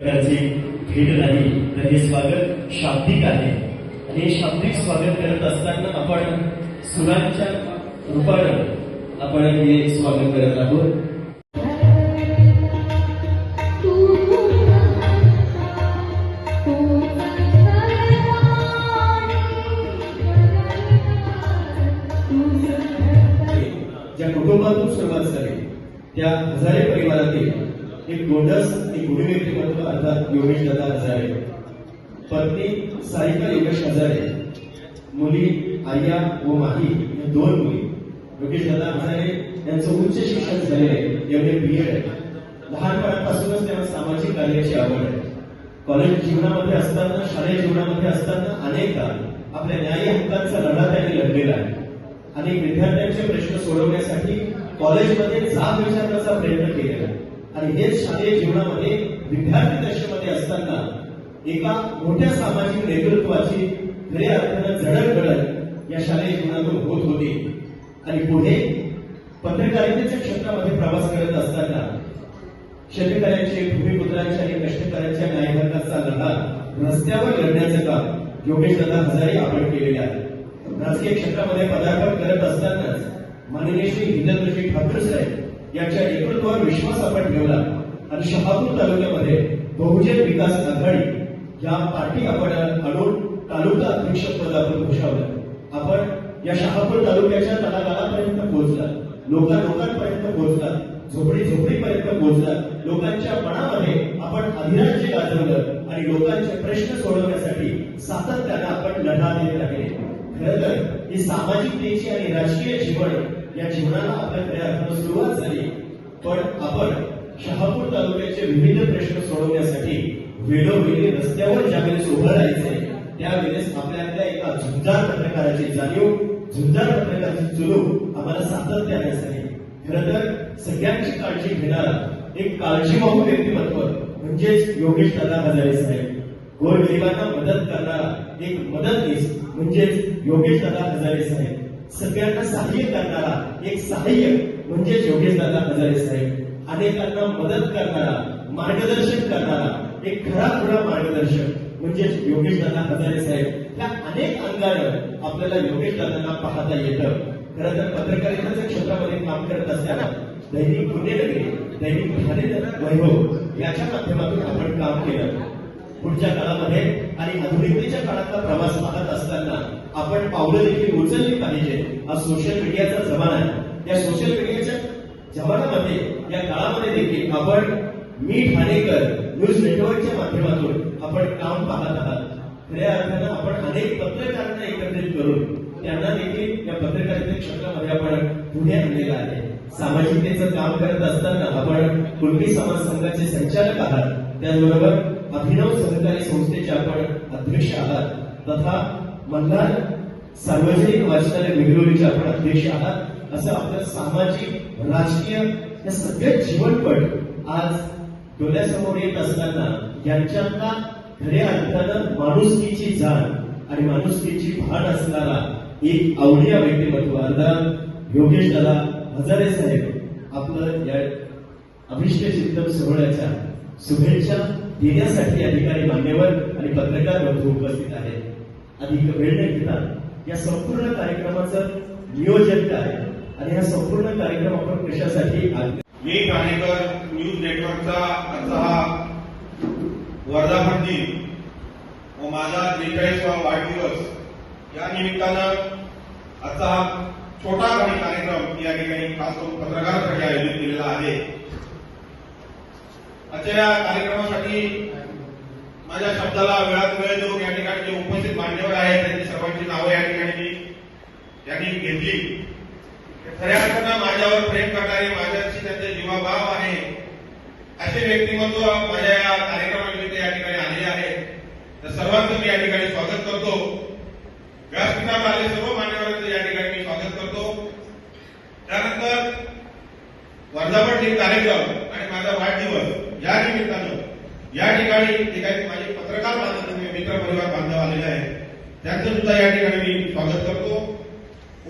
प्रकारची भेट नाही तर हे स्वागत शाब्दिक आहे. आणि हे शाब्दिक स्वागत करत असताना आपण सुरांच्या रूपानं आपण हे स्वागत करत आहोत. ज्या कुटुंबातून सुरुवात झाली त्या हजारे गोंडस एक गुणी व्यक्तिमत्व अर्थात योगेश दादा हजारे. पत्नी सारिका योगेश हजारे. मुली आय्या व माही या दोन मुली. योगेश दादा हजारे यांचं उच्च शिक्षण झालेलं आहे. एवढे बी एड आहे लहानपणापासूनच त्यांना सामाजिक कार्याची आवड आहे. कॉलेज जीवनामध्ये असताना शालेय जीवनामध्ये असताना अनेकदा आपल्या न्याय हक्कांचा लढा त्यांनी लढलेला आहे. आणि विद्यार्थ्यांचे प्रश्न सोडवण्यासाठी कॉलेजमध्ये जाब विचारण्याचा प्रयत्न केलेला आहे. आणि हे शालेय जीवनामध्ये विद्यार्थी दशेमध्ये असताना एका मोठ्या सामाजिक नेतृत्वाची खऱ्या अर्थानं जडणघडण या शालेय जीवनातून होत होती. आणि पुढे पत्रकारितेच्या क्षेत्रामध्ये प्रवास करत असताना शेतकऱ्यांचे भूमिपुत्रांचे आणि कष्टकऱ्यांच्या न्यायहक्काचा लढा रस्त्यावर लढण्याचं काम योगेश दादा हजारे आपण केलेले आहे. राजकीय क्षेत्रामध्ये पदार्पण करत असतानाच माननीय श्री हिंदुजी ठाकूर साहेब यांच्या नेतृत्वावर विश्वास आपण ठेवला. आणि शहापूर तालुक्यामध्ये बहुजन विकास आघाडी या पार्टी आपण अडून तालुका अध्यक्ष पद आपण भूषवलं आपण या शहापूर तालुक्याच्या तळागाळापर्यंत पोहोचला लोका लोकांपर्यंत पोहोचला झोपडी झोपडीपर्यंत पोहोचला लोकांच्या मनामध्ये आपण अधिराज्य गाजवलं आणि लोकांचे प्रश्न सोडवण्यासाठी सातत्यानं आपण लढा देत राहिले. खरं तर ही सामाजिकतेची आणि राजकीय जीवन या जीवनाला आपल्या सुरुवात झाली. पण आपण शहापूर तालुक्याचे विविध प्रश्न सोडवण्यासाठी वेळोवेळी रस्त्यावर ज्यावेळेस उभं राहायचे त्यावेळेस आपल्यातल्या एका झुंजार पत्रकाराची जाणीव झुंजार पत्रकाराची चुलू आम्हाला सातत्याने असते खरं तर सगळ्यांची काळजी घेणारा एक काळजीवाहू व्यक्तिमत्व म्हणजेच योगेश दादा हजारे साहेब. गोरगरिबांना मदत करणारा एक मदतनीस म्हणजेच योगेश दादा हजारे साहेब. सगळ्यांना सहाय्य करणारा एक सहाय्य म्हणजे योगेश दादा हजारे साहेब अनेकांना मदत करणारा मार्गदर्शन करणारा एक खरा खुरा मार्गदर्शक म्हणजे योगेश दादा हजारे साहेब या अनेक अंगानं आपल्याला योगेश दादांना पाहता येतं. खरं तर पत्रकारितेच्या क्षेत्रामध्ये काम करत असताना दैनिक पुण्यनगरी दैनिक ठाणे वैभव याच्या माध्यमातून आपण काम केलं. पुढच्या काळामध्ये आणि आधुनिकतेच्या काळातला प्रवास पाहत असताना आपण पावलं देखील उचलली पाहिजे. हा सोशल मीडियाचा जमाना आहे. या सोशल मीडियाच्या जमान्यामध्ये या काळामध्ये देखील आपण मी ठाणेकर न्यूज नेटवर्कच्या माध्यमातून आपण काम पाहत आहात. खऱ्या अर्थानं आपण अनेक पत्रकारांना एकत्रित करून त्यांना देखील या पत्रकारिते क्षेत्रामध्ये आपण पुढे आणलेलं आहे. सामाजिकतेचं काम करत असताना आपण कुणबी समाज संघाचे संचालक आहात. त्याचबरोबर अभिनव सहकारी संस्थेचे आपण अध्यक्ष आहात. तथा मल्हार सार्वजनिक वाचनालय बेंगळुरूचे आपण अध्यक्ष आहात. असं आपलं सामाजिक राजकीय या सगळ्या जीवनपट आज डोळ्यासमोर येत असताना यांच्यातला खऱ्या अर्थानं माणुसकीची जाण आणि माणुसकीची भान असणारा एक आवडिया व्यक्तिमत्व अर्थात योगेश दादा हजारे साहेब. आपलं या अभिष्ट चिंतन सोहळ्याच्या शुभेच्छा. देण्यासाठी अधिकारी मान्यवर आणि पत्रकार वर्ग उपस्थित आहेत. अधिक वेळ न घेता या संपूर्ण कार्यक्रमाचं नियोजन काय? आणि हा संपूर्ण कार्यक्रम आपण कशासाठी मी कानेकर न्यूज नेटवर्कचा आजचा हा वर्धापन दिन व माझा त्रेचाळीसवा वाढदिवस या निमित्तानं आजचा हा छोटा काही कार्यक्रम या ठिकाणी खास करून पत्रकारांसाठी आयोजित केलेला आहे. आजच्या या कार्यक्रमासाठी माझ्या शब्दाला वेळात वेळ देऊन या ठिकाणी जे उपस्थित मान्यवर आहेत त्यांची सर्वांची नावं या ठिकाणी मी यांनी घेतली. खऱ्या अर्थानं माझ्यावर प्रेम करणारे माझ्याशी त्यांचे जीवाभाव आहे असे व्यक्तिमत्व माझ्या या कार्यक्रमानिमित्त या ठिकाणी आलेले आहे. तर सर्वांचं मी या ठिकाणी स्वागत करतो. व्यासपीठावर आले सर्व मान्यवरांचं या ठिकाणी मी स्वागत करतो. त्यानंतर वर्धापन दिन कार्यक्रम आणि माझा वाढदिवस. या निमित्तानं या ठिकाणी जे काही माझे पत्रकार बांधव मित्र परिवार बांधव आलेले आहेत त्यांचं सुद्धा या ठिकाणी मी स्वागत करतो.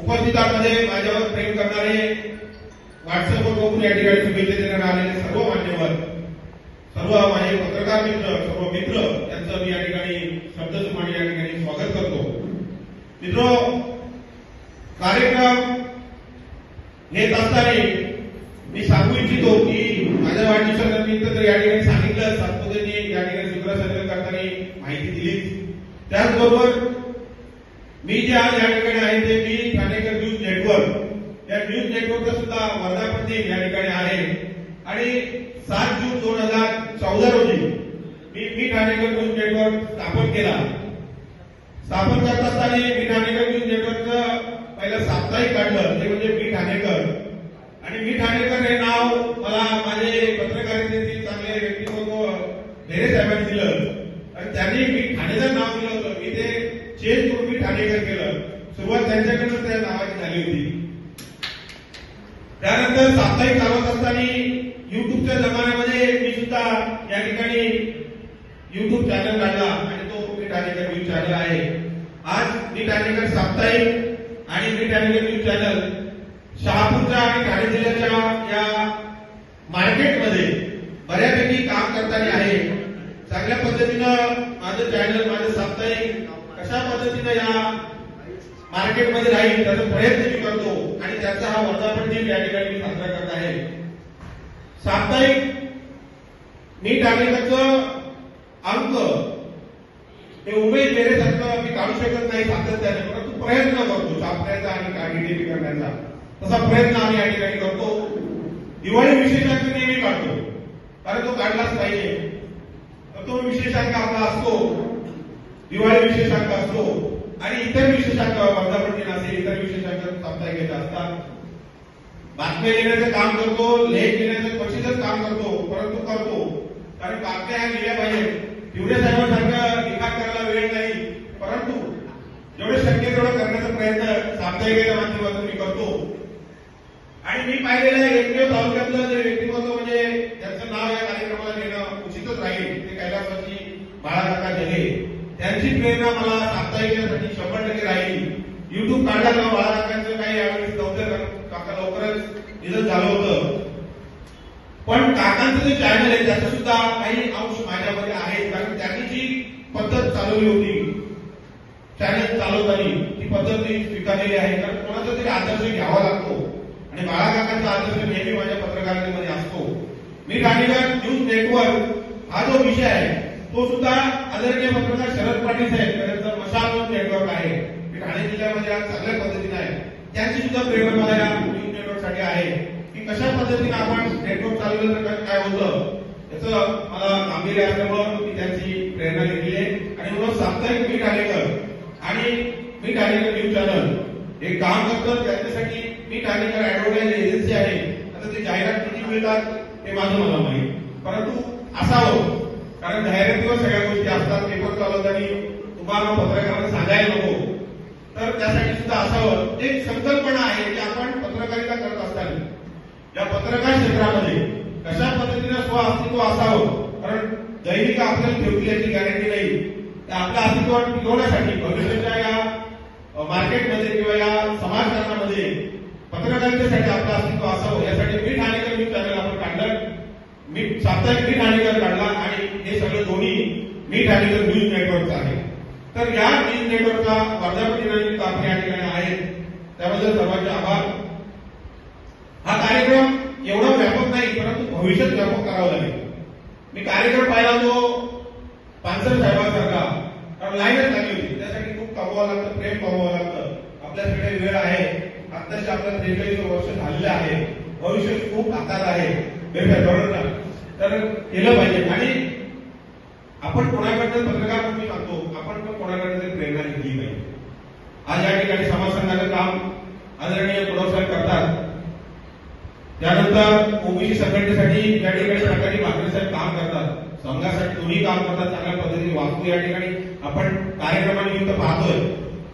उपस्थितांमध्ये माझ्यावर प्रेम करणारे व्हॉट्सअपवर बघून या ठिकाणी शुभेच्छा देण्यात आलेले सर्व मान्यवर सर्व माझे पत्रकार मित्र सर्व मित्र यांचं मी या ठिकाणी शब्दसुमाने या ठिकाणी स्वागत करतो. मित्र कार्यक्रम घेत असताना मी सांगू इच्छितो की माझ्या वाढदिवसानिमित्त तर या ठिकाणी सांगितलं सातपुतेंनी या ठिकाणी शुक्र सर्कल करताना माहिती दिलीच. त्याचबरोबर मी जे आज या ठिकाणी आहे ते मी ठाणेकर न्यूज नेटवर्क या न्यूज नेटवर्कचा सुद्धा वर्धापन दिन या ठिकाणी आहे. आणि सात जून दोन हजार चौदा रोजी मी मी ठाणेकर न्यूज नेटवर्क स्थापन केला. स्थापन करत असताना मी ठाणेकर न्यूज नेटवर्कचं पहिलं साप्ताहिक काढलं ते म्हणजे मी ठाणेकर. आणि मी ठाणेकर हे नाव मला माझे पत्रकारितेतील चांगले व्यक्तिमत्व भेरे साहेबांनी दिलं. आणि त्यांनी मी ठाणेकर नाव दिलं होतं. मी ते चेंज करून मी ठाणेकर केलं. सुरुवात त्यांच्याकडून त्या नावाची झाली होती. त्यानंतर साप्ताहिक चालवत असताना युट्यूबच्या जमान्यामध्ये मी सुद्धा या ठिकाणी युट्यूब चॅनल काढला आणि तो मी ठाणेकर न्यूज चॅनल आहे. आज मी ठाणेकर साप्ताहिक आणि मी ठाणेकर न्यूज चॅनल शहापूरच्या आणि ठाणे जिल्ह्याच्या या मार्केटमध्ये बऱ्यापैकी काम करताना आहे. चांगल्या पद्धतीनं माझं चॅनल माझं साप्ताहिक कशा पद्धतीनं या मार्केटमध्ये राहील त्याचा प्रयत्न मी करतो आणि त्याचा हा वर्धापन दिन या ठिकाणी मी साजरा करत आहे. साप्ताहिक मी टाकलेलं अंक हे उमेद मेरेसारखं मी काढू शकत नाही सातत्याने परंतु प्रयत्न करतो छापण्याचा आणि काढणी करण्याचा. तसा प्रयत्न आम्ही या ठिकाणी करतो. दिवाळी विशेषांक नेहमी काढतो. कारण तो काढलाच नाहीये तर तो विशेषांक आपला असतो. दिवाळी विशेषांक असतो. आणि इतर विशेषांक वर्धापन दिन असेल इतर विशेषांक साप्ताहिक असतात. बातम्या लिहिण्याचं काम करतो लेख लिहिण्याचं क्वचितच काम करतो परंतु करतो. कारण बातम्या ह्या लिहिल्या पाहिजे पिवळे साहेबांसारखं लिखाण करायला वेळ नाही. परंतु जेवढे शक्य तेवढं करण्याचा प्रयत्न साप्ताहिकेच्या माध्यमातून मी करतो आणि मी पाहिलेलं आहे एकमेव तालुक्यातलं जे व्यक्तिमत्व म्हणजे त्यांचं नाव या कार्यक्रमाला घेणं उचितच राहील ते कैलासवासी बाळाकाका जगे त्यांची प्रेरणा मला साप्ताहिकासाठी शंभर टक्के राहील. युट्यूब काढला तेव्हा बाळाकाकांचं काही यावेळी लवकर काका लवकरच निधन झालं होतं. पण काकांचं जे चॅनल आहे त्याचं सुद्धा काही अंश माझ्यामध्ये आहे कारण त्यांनी जी पद्धत चालवली होती चॅनल चालवताना ती पद्धत मी स्वीकारलेली आहे कारण कोणाचा तरी आदर्श घ्यावा लागतो. आणि बाळाकाकांचा आदर्श नेहमी माझ्या पत्रकारितेमध्ये असतो. मी ठाणेकर न्यूज नेटवर्क हा जो विषय आहे तो सुद्धा आदरणीय पत्रकार शरद पाटील साहेब त्यांचं मशाल न्यूज नेटवर्क आहे. मी ठाणे जिल्ह्यामध्ये आज चांगल्या पद्धतीने आहे. त्यांची सुद्धा प्रेरणा मला या न्यूज नेटवर्कसाठी आहे. की कशा पद्धतीने आपण नेटवर्क चालवलं तर काय- होतं याचं मला गांभीर्य असल्यामुळं मी त्यांची प्रेरणा घेतली आहे. आणि म्हणून साप्ताहिक मी ठाणेकर आणि मी ठाणेकर न्यूज चॅनल हे काम करतो त्याच्यासाठी मी ठाणेकर ऍडव्हर्टाईज एजन्सी आहे. आता ते जाहिरात किती मिळतात हे माझं मला माहीत परंतु असावं. कारण जाहिरातीवर सगळ्या गोष्टी असतात पेपर आणि तुम्हाला पत्रकारांना सांगायला नको. तर त्यासाठी सुद्धा असावं. एक संकल्पना आहे की आपण पत्रकारिता करत असताना या पत्रकार क्षेत्रामध्ये कशा पद्धतीने स्व अस्तित्व असावं? कारण दैनिक आपल्याला ठेवली याची गॅरंटी नाही. तर आपलं अस्तित्व टिकवण्यासाठी भविष्याच्या या मार्केटमध्ये किंवा या समाजकारणामध्ये पत्रकारितेसाठी आपलं अस्तित्व असावं यासाठी मी ठाणेकर न्यूज चॅनल आपण काढलं. मी साप्ताहिक मी ठाणेकर काढला आणि हे सगळं दोन्ही मी ठाणेकर न्यूज नेटवर्कचं आहे. तर या न्यूज नेटवर्कचा वर्धापन दिनानिमित्त आपण या ठिकाणी आहेत त्याबद्दल सर्वांचे आभार. हा कार्यक्रम एवढा व्यापक नाही परंतु भविष्यात व्यापक करावा लागेल. मी कार्यक्रम पाहिला तो पानसर साहेबांसारखा. कारण लाईनच लागली लागतं प्रेम कमवावं लागतं आपल्याकडे वेळ आहे. आत्ताच आपल्या त्रेचाळीस वर्ष झालेलं आहे. भविष्य खूप हातात आहे. बरोबर तर केलं पाहिजे. आणि आपण कोणाकडनं पत्रकार म्हणून सांगतो आपण पण कोणाकडनं तरी प्रेरणा घेतली पाहिजे आज या ठिकाणी समाज संघाचं काम आदरणीय कुलव करतात. त्यानंतर ओबीसी संघटनेसाठी या ठिकाणी सरकारी भाकरे साहेब काम करतात. संघासाठी दोन्ही काम करतात चांगल्या पद्धतीने वास्तू या ठिकाणी. आपण कार्यक्रमानिमित्त पाहतोय.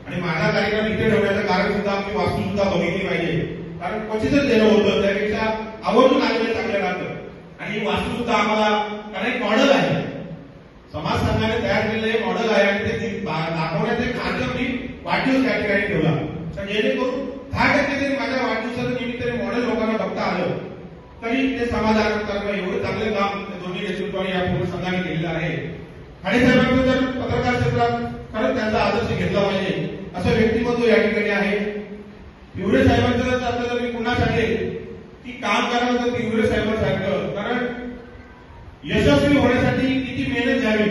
आणि माझा कार्यक्रम इथे ठेवण्याचं कारण सुद्धा आमची वास्तू सुद्धा बघितली पाहिजे. कारण क्वचितच देणं होतं त्यापेक्षा आवर्जून आलेलं चांगलं राहतं. आणि वास्तू सुद्धा आम्हाला कारण एक मॉडेल आहे. समाज संघाने तयार केलेलं हे मॉडेल आहे आणि ते दाखवण्याचे कार्य मी वाढदिवस त्या ठिकाणी ठेवला. जेणेकरून दहा टक्के तरी माझ्या वाढदिवसाच्या निमित्ताने मॉडेल लोकांना बघता आलं. तरी ते समाधान करणं एवढं चांगलं काम दोन्ही नेतृत्वाने या पूर्ण संघाने केलेलं आहे. आणि साहेबांचं जर पत्रकार क्षेत्रात खरंच त्यांचा आदर्श घेतला पाहिजे असं व्यक्तिमत्व या ठिकाणी आहे. पिवळे साहेबांचं जर आता जर मी पुन्हा सांगेल की काम करावं तर पिवळे साहेबांसारखं कारण यशस्वी होण्यासाठी किती मेहनत घ्यावी.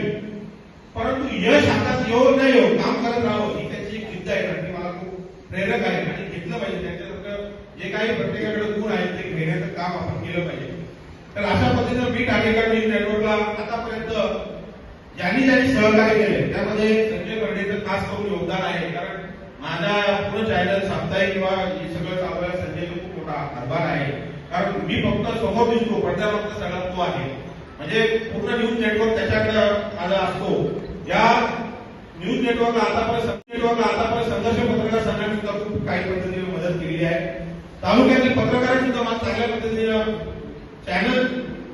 परंतु यश हातात येऊ न येऊ काम करत राहावं ही त्याची एक जिद्द आहे. आणि मला खूप प्रेरक आहे. आणि घेतलं पाहिजे. त्यांच्यासारखं जे काही प्रत्येकाकडे गुण आहेत ते घेण्याचं काम आपण केलं पाहिजे. तर अशा पद्धतीनं मी ठाणेकर न्यूज नेटवर्कला आतापर्यंत ज्यांनी ज्यांनी सहकार्य केले त्यामध्ये संजय कर्डेचं खास करून योगदान आहे. कारण माझा पूर्ण चॅनल साप्ताहिक किंवा हे सगळं चालवायला संजयचा खूप मोठा हातभार आहे. कारण मी फक्त समोर दिसतो पडद्या फक्त सगळा तो आहे. म्हणजे पूर्ण न्यूज नेटवर्क त्याच्याकडे माझा असतो. या न्यूज नेटवर्कला आतापर्यंत नेटवर्कला आतापर्यंत संघर्ष पत्रकार संघाने सुद्धा खूप काही पद्धतीने मदत केलेली आहे. तालुक्यातील पत्रकारांनी सुद्धा चांगल्या पद्धतीने चॅनल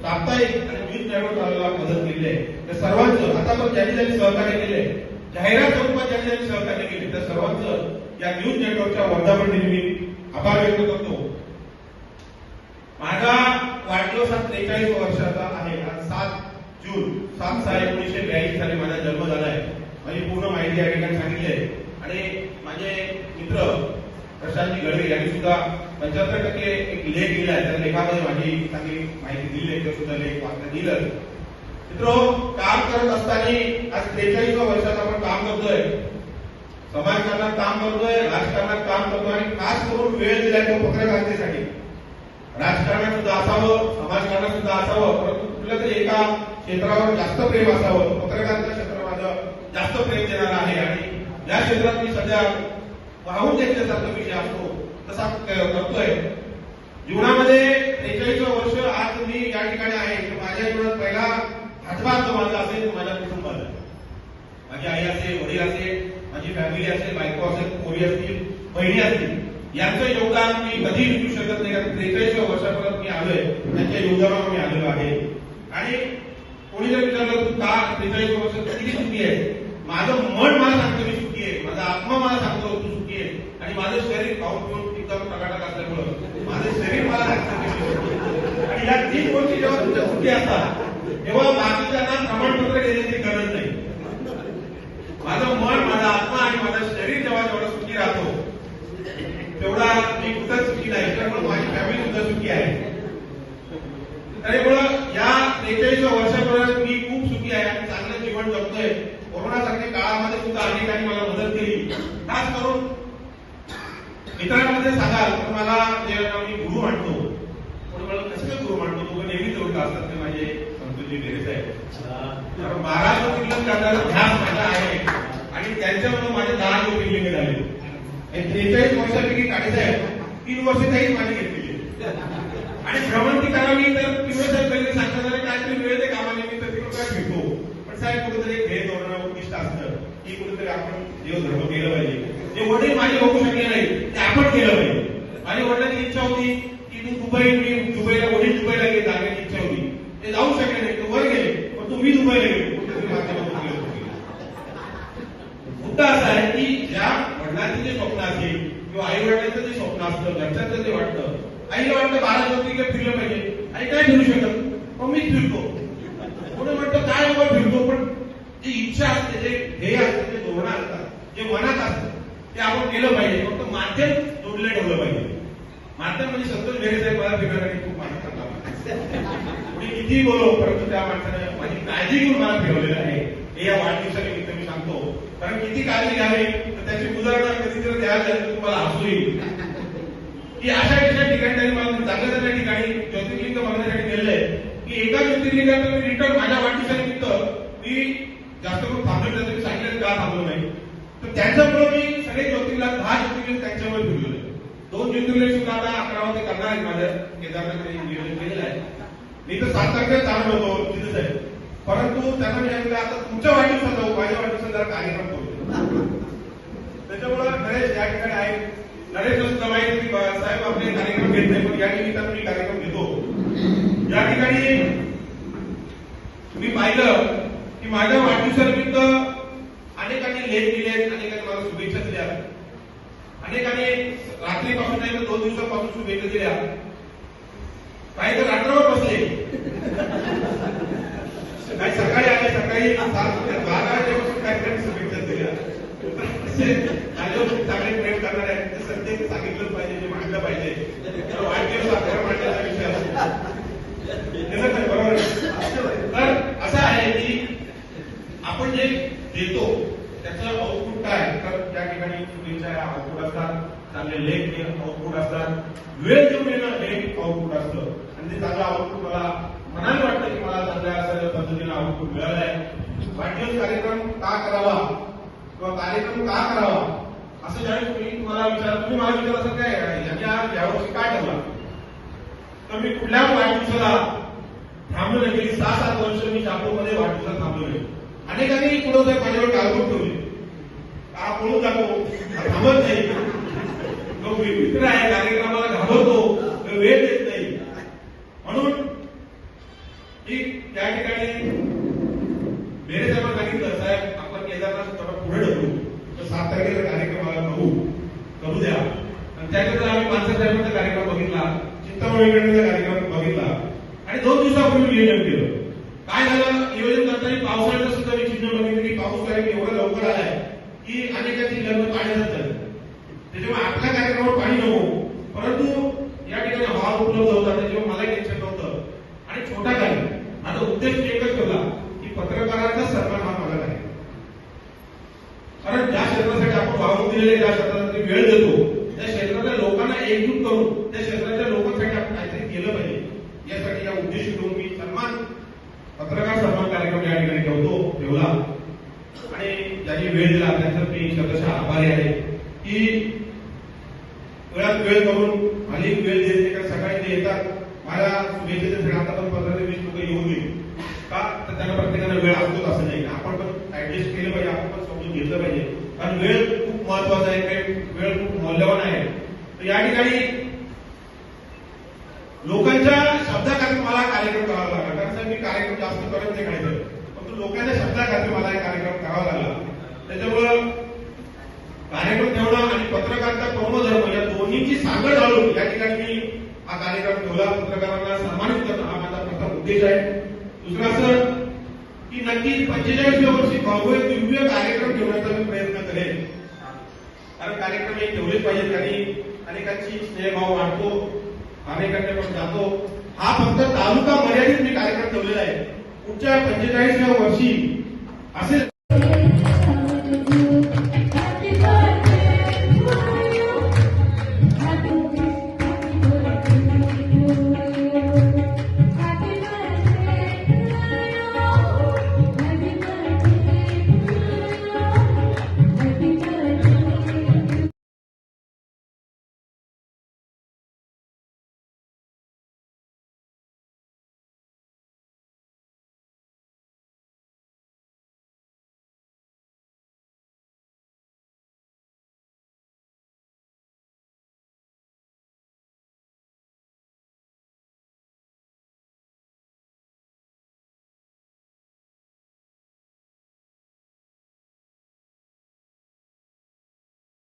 साप्ताहिक आणि न्यूज नेटवर्क चालवायला मदत केली आहे त्या सर्वांचं आता पण ज्यांनी ज्यांनी सहकार्य केले जाहिरात स्वरूपात ज्यांनी ज्यांनी सहकार्य केले त्या सर्वांचं या न्यूज नेटवर्कच्या वर्धापन आभार व्यक्त करतो. माझा वाढदिवस हा त्रेचाळीस वर्षाचा आहे. आज सात जून सात सहा एकोणीसशे ब्याऐंशी साली माझा जन्म झाला आहे माझी पूर्ण माहिती या ठिकाणी सांगितली आहे. आणि माझे मित्र प्रशांतजी गडवे यांनी सुद्धा पंच्याहत्तर टक्के एक लेख लिहिलाय त्या लेखामध्ये माझी चांगली माहिती दिली आहे. सुद्धा लेख वाचण्यात दिलं मित्र काम करत असताना आज त्रेचाळीस वर्षात आपण काम करतोय. समाजकारणात काम करतोय राजकारणात काम करतोय आणि खास करून वेळ दिलाय तो पत्रकारितेसाठी. राजकारणात सुद्धा असावं समाजकारणात सुद्धा असावं परंतु कुठल्या तरी एका क्षेत्रावर जास्त प्रेम असावं. पत्रकारिता क्षेत्र माझं जास्त प्रेम देणार आहे आणि या क्षेत्रात मी सध्या वाहून घेतल्यासारखा विषय असतो. तसा करतोय. जीवनामध्ये त्रेचाळीस वर्ष आज मी या ठिकाणी आहे. माझ्या जीवनात पहिला हातभार तो माझा असेल तो माझ्या कुटुंबाचा माझी आई असेल वडील असेल माझी फॅमिली असेल बायको असेल पोरी असतील बहिणी असतील यांचं योगदान मी कधी विसरू शकत नाही. कारण त्रेचाळीस वर्षापर्यंत मी आलोय. त्यांच्या योगदानावर मी आलेलो आहे. आणि कोणी जर विचारलं तू का त्रेचाळीस वर्ष किती सुखी आहे? माझं मन मला सांगतो मी सुखी आहे. माझा आत्मा मला सांगतो तू सुखी आहे. आणि माझं शरीर खाऊन पिऊन एकदम टकाटक असल्यामुळं माझं शरीर मला सांगतं की मी सुखी आहे. आणि या तीन गोष्टी जेव्हा आता. सुखी तेव्हा बाकीच्यांना प्रमाणपत्र देण्याची गरज नाही. माझं मन माझा आत्मा आणि माझं शरीर जेव्हा जेवढा सुखी राहतो तेवढा मी कुठं सुखी नाही त्यामुळे माझी फॅमिली सुद्धा सुखी आहे. त्यामुळं या त्रेचाळीस वर्षापर्यंत मी खूप सुखी आहे आणि चांगलं जीवन जगतोय. कोरोनासारख्या काळामध्ये सुद्धा अनेकांनी मला मदत केली. खास करून मित्रांमध्ये सांगाल तर मला मी गुरु म्हणतो. गुरु मानतो नेहमीच ओळख असतात ते माझे संतोषजी डेरे साहेब. बारा ज्योतिर्लिंग करण्याचा ध्यास माझा आहे. आणि त्यांच्यामुळे माझे दहा ज्योतिर्लिंग झाले. हे त्रेचाळीस वर्षापैकी काढायचं तीन वर्ष त्याही माझी घेतलेली. आणि भ्रमंती करावी तर पिवळे साहेब पहिले सांगतात "अरे काहीतरी वेळ ते कामानिमित्त तिकडे काय भेटतो पण साहेब कुठेतरी एक ध्येय धोरण उद्दिष्ट असतं की कुठेतरी आपण देवधर्म केलं पाहिजे. जे वडील माझे होऊ शकले नाही ते आपण केलं पाहिजे. माझ्या वडिलांची इच्छा होती की मी दुबई मी दुबईला वडील दुबईला गेले जाण्याची इच्छा होती. ते जाऊ शकले नाही ते वर गेले. पण तू मी दुबईला गेलो. मुद्दा असा आहे की ज्या वडिलांचे जे स्वप्न असेल किंवा आई वडिलांचं जे स्वप्न असतं घरच्यांचं जे वाटतं आईला वाटतं बारा काय फिरलं पाहिजे. आई काय फिरू शकत? मग मीच फिरतो. कोणी म्हणतो काय हो, बाबा फिरतो. पण जी इच्छा असते जे ध्येय असते जे धोरणं असतात जे मनात असतं ते आपण केलं पाहिजे. फक्त माध्यम जोडलं ठेवलं पाहिजे. माता म्हणजे संतोष बेरे साहेब मला फिरवण्यासाठी खूप माझा चांगला किती बोलो परंतु त्या माणसाने माझी काळजी घेऊन मला फिरवलेलं आहे. हे या वाढदिवसानिमित्त मी सांगतो. कारण किती काळजी घ्यावी तर त्याची उदाहरणं कधी जर द्यायला झाली तर तुम्हाला हसू येईल. की अशा अशा ठिकाणी त्यांनी मला चांगल्या चांगल्या ठिकाणी ज्योतिर्लिंग बघण्यासाठी नेलंय की एका ज्योतिर्लिंगात मी रिटर्न माझ्या वाढदिवसानिमित्त मी जास्त करून थांबलो नाही सांगितलं का थांबलो नाही. तर त्यांच्यामुळे मी सगळे ज्योतिर्लिंग दहा ज्योतिर्लिंग त्यांच्यामुळे फिरलो दोन ज्योतिर्लिंग सुद्धा आता अकरा ते करणार आहेत माझ्या केदारनाथकडे नियोजन केलेलं आहे. मी तर सात तारखेला चालू होतो तिथेच आहे. परंतु त्यांना मी सांगितलं आता तुमच्या वाढदिवसात जाऊ माझ्या वाढदिवसात जरा कार्यक्रम करू. त्याच्यामुळं नरेश या ठिकाणी आहे. नरेश सुद्धा माहिती साहेब आपले कार्यक्रम घेत नाही पण या निमित्तानं मी कार्यक्रम घेतो. या ठिकाणी मी पाहिलं की माझ्या वाढदिवसानिमित्त अनेकांनी लेख दिले अनेकांनी मला शुभेच्छा दिल्या अनेकांनी रात्रीपासून नाही तर दोन दिवसापासून शुभेच्छा दिल्या काही तर रात्रभर बसले. काही सकाळी आले सकाळी सात कार्यक्रम शुभेच्छा दिल्या चांगले प्रेम करणार आहेत. ते सध्या सांगितलं पाहिजे जे मांडलं पाहिजे. तर वाढदिवस आपल्याला मांडण्याचा विषय असतो. बरोबर तर असं आहे की आपण जे देतो त्याचं तर त्या ठिकाणी चुकीच्या आउटपुट असतात चांगले लेख आउटपुट असतात वेळ घेऊन येणं हे आउटपुट असतं. आणि ते चांगलं आउटपुट मला मनाने वाटतं की मला चांगल्या पद्धतीने आउटपुट मिळालं आहे वाढदिवस कार्यक्रम का करावा? किंवा कार्यक्रम का करावा? असं ज्यावेळी तुम्ही मला विचार तुम्ही मला विचार असं काय याच्या यावर्षी काय ठरला? तर मी कुठल्या वाढदिवसाला थांबलो नाही गेली सहा सात वर्ष मी चापूरमध्ये वाढदिवसाला थांबलो नाही अनेकांनी कुठं माझ्यावर टाळगून ठेवली. का पळून जातो थांबत नाही. तो मित्र आहे कार्यक्रमाला घाबरतो. वेळ देत नाही. म्हणून मी त्या ठिकाणी मेरे सांगितलं साहेब आपण केदारनाथ थोडा पुढे ढकलू. तर सात तारखेचा कार्यक्रमाला बघू करू द्या. आणि त्यानंतर आम्ही पाच साहेबांचा कार्यक्रम बघितला चिंतामणी कार्यक्रम बघितला. आणि दोन दिवसापूर्वी नियोजन केलं. काय झालं? नियोजन करताना पावसाळ्याचं सुद्धा मी चिन्ह बघितलं की पाऊस कार्यक्रम की अनेकांची लग्न पाण्यातच झालं त्याच्यामुळे आपल्या कार्यक्रमावर पाणी नको. परंतु या ठिकाणी हॉल उपलब्ध होता त्याच्यामुळे मला टेन्शन नव्हतं आणि छोटा काय माझा उद्देश एकच ठेवला की पत्रकारांचा सन्मान हा मला आहे कारण ज्या क्षेत्रासाठी आपण वावरून दिलेले ज्या क्षेत्रासाठी वेळ देतो त्या क्षेत्रातल्या लोकांना एकजूट करून त्या क्षेत्राच्या लोकांसाठी आपण काहीतरी केलं पाहिजे यासाठी या उद्देश घेऊन मी सन्मान पत्रकार सन्मान कार्यक्रम या ठिकाणी ठेवतो ठेवला आणि ज्यांनी वेळ दिला त्यांचं मी शब्दशः आभारी आहे की वेळात वेळ करून माझी वेळ देते का सकाळी ते येतात मला शुभेच्छा देते आता पण पंधरा ते वीस लोक येऊन नये का? तर त्यांना प्रत्येकाला वेळ असतोच असं नाही. आपण पण ऍडजस्ट केलं पाहिजे आपण पण समजून घेतलं पाहिजे. कारण वेळ खूप महत्त्वाचा आहे काही वेळ खूप मौल्यवान आहे. तर या ठिकाणी लोकांच्या शब्दाखाली मला कार्यक्रम करावा लागला. कारण साहेब मी कार्यक्रम जास्त करत नाही काय परंतु लोकांच्या शब्दाखाली मला कार्यक्रम करावा लागला. त्याच्यामुळं कार्यक्रम ठेवणं आणि पत्रकारिता कर्मधर्म या दोन्हीची सांगड घालून या ठिकाणी मी हा कार्यक्रम ठेवला. पत्रकारांना सन्मानित करणं हा माझा प्रथम उद्देश आहे. दुसरं असं की नक्की पंचेचाळीसव्या वर्षी भव्य दिव्य कार्यक्रम ठेवण्याचा मी प्रयत्न करेन. कारण कार्यक्रम हे ठेवलेच पाहिजेत. आणि अनेकांची स्नेहभाव वाढतो. अनेकांकडे पण जातो. हा फक्त तालुका मर्यादित मी कार्यक्रम ठेवलेला आहे. पुढच्या पंचेचाळीसव्या वर्षी असेल